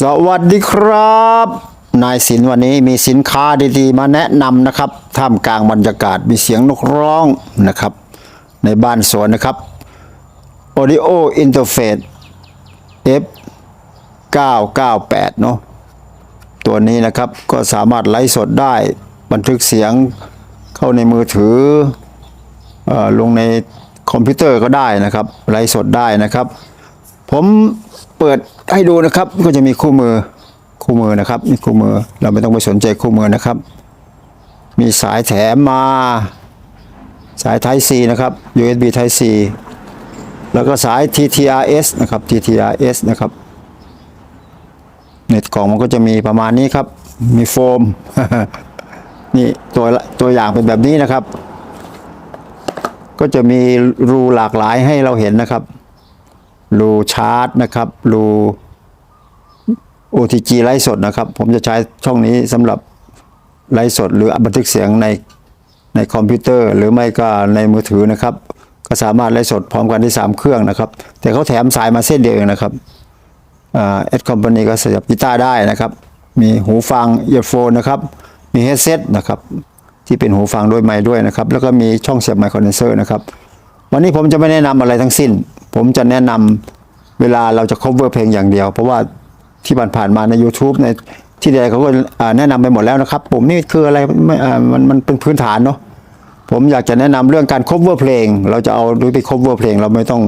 สวัสดีครับ นายสินวันนี้มีสินค้าดีๆ มาแนะนำนะครับ ท่ามกลางบรรยากาศมีเสียงนกร้องนะครับ ในบ้านสวนนะครับ Audio Interface F 998เนาะตัวนี้นะครับก็สามารถไลฟ์สดได้บันทึกเสียงเข้าในมือถือเออลงในคอมพิวเตอร์ก็ได้นะครับไลฟ์สดได้นะครับ ผม เปิดให้ดูนะครับก็จะมีคู่มือคู่มือนะครับนี่คู่มือเราไม่ต้องไปสนใจคู่มือนะครับ มีสายแถมมา สาย Type C นะครับ USB Type C แล้วก็สาย TTRS นะครับ TTRS นะครับในกล่องมันก็จะมีประมาณนี้ครับ มีโฟม นี่ตัวตัวอย่างเป็นแบบนี้นะครับ ก็จะมีรูหลากหลายให้เราเห็นนะครับ รูชาร์จนะครับ รู OTG ไลฟ์สดนะครับ ผมจะใช้ช่องนี้สำหรับไลฟ์สด หรือบันทึกเสียงในในคอมพิวเตอร์ หรือไม่ก็ในมือถือนะครับ ก็สามารถไลฟ์สดพร้อมกันที่ 3 เครื่องนะครับ แต่เขาแถมสายมาเส้นเดียวนะครับเอ็ดคอมพานีก็เสียบกีตาร์ได้นะครับ มีหูฟังเอียร์โฟนนะครับ มีเฮดเซตนะครับ ที่เป็นหูฟังด้วยไมค์ด้วยนะครับ แล้วก็มีช่องเสียบไมโครเดนเซอร์นะครับ วันนี้ผมจะไม่แนะนำอะไรทั้งสิ้น ผมจะแนะนำเวลาเราจะ cover เพลงอย่างเดียว เพราะว่าที่ผ่านๆมาใน YouTube ในที่ใดเขาก็แนะนำไปหมดแล้วนะครับ ผมนี่คืออะไรม,มันมันเป็นพื้นฐานเนาะผมอยากจะแนะนำเรื่องการ cover เพลง เราจะเอาดูไป cover เพลง เราไม่ต้อง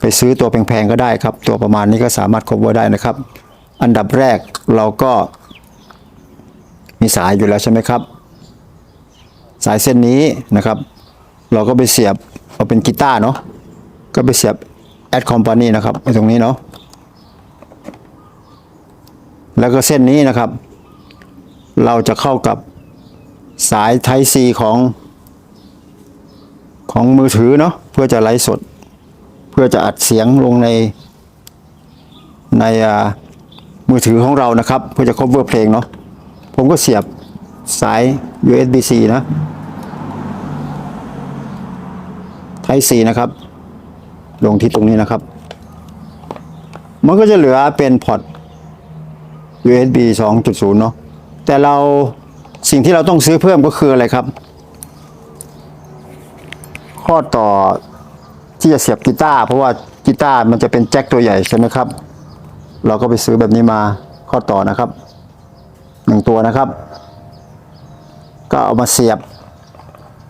ไปซื้อตัวแพงๆก็ได้ครับ ตัวประมาณนี้ก็สามารถ cover ได้นะครับ อันดับแรกเราก็มีสายอยู่แล้วใช่ไหมครับ สายเส้นนี้นะครับ เราก็ไปเสียบเอาเป็นกีตาร์เนาะก็ไปเสียบ แอดคอมพานีนะครับตรงนี้เนาะแล้วก็เส้นนี้นะครับ เราจะเข้ากับสาย Type C ของ ของมือถือเนาะเพื่อจะไลฟ์สด เพื่อจะอัดเสียงลงใน ในมือถือของเรานะครับ เพื่อจะ cover เพลงเนาะผมก็เสียบสาย USB-C นะ Type C นะครับ ลงที่ตรงนี้นะครับ มันก็จะเหลือเป็นพอร์ต USB 2.0 เนาะแต่เราสิ่งที่เราต้องซื้อเพิ่มก็คืออะไรครับ ข้อต่อที่จะเสียบกีตาร์เพราะว่ากีตาร์มันจะเป็นแจ็คตัวใหญ่ใช่ไหมครับ เราก็ไปซื้อแบบนี้มาข้อต่อนะครับหนึ่งตัวนะครับ ก็เอามาเสียบ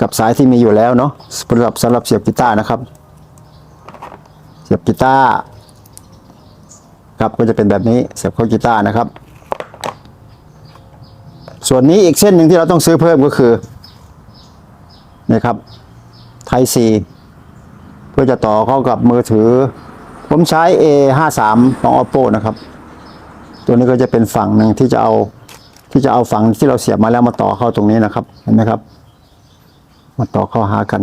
กับสายที่มีอยู่แล้วเนาะสำหรับสำหรับเสียบกีตาร์นะครับ สียบกีตาร์ครับก็จะเป็นแบบนี้เสียบเข้ากีตาร์นะครับ ส่วนนี้อีกเส้นหนึ่งที่เราต้องซื้อเพิ่มก็คือนี่ครับ Type C เพื่อจะต่อเข้ากับมือถือ ผมใช้ A53 ของ Oppo นะครับ ตัวนี้ก็จะเป็นฝั่งหนึ่งที่จะเอาที่จะเอาฝั่งที่เราเสียบมาแล้วมาต่อเข้าตรงนี้นะครับเห็นไหมครับ มาต่อเข้าหากัน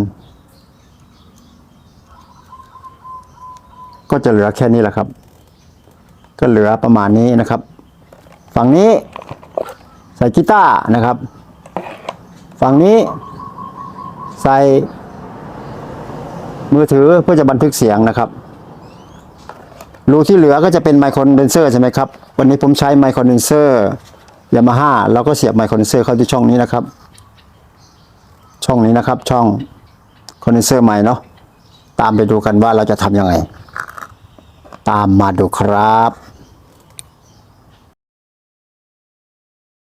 ก็จะเหลือแค่นี้แหละครับ ก็เหลือประมาณนี้นะครับ ฝั่งนี้ใส่กีตาร์นะครับ ฝั่งนี้ใส่มือถือเพื่อจะบันทึกเสียงนะครับรูที่เหลือก็จะเป็นไมโครเดนเซอร์ใช่ไหมครับ วันนี้ผมใช้ไมโครเดนเซอร์ยามาฮ่าเราก็เสียบไมโครเดนเซอร์เข้าที่ช่องนี้นะครับ ช่องนี้นะครับช่องคอนเดนเซอร์ใหม่เนาะตามไปดูกันว่าเราจะทำยังไง ตามมาดูครับ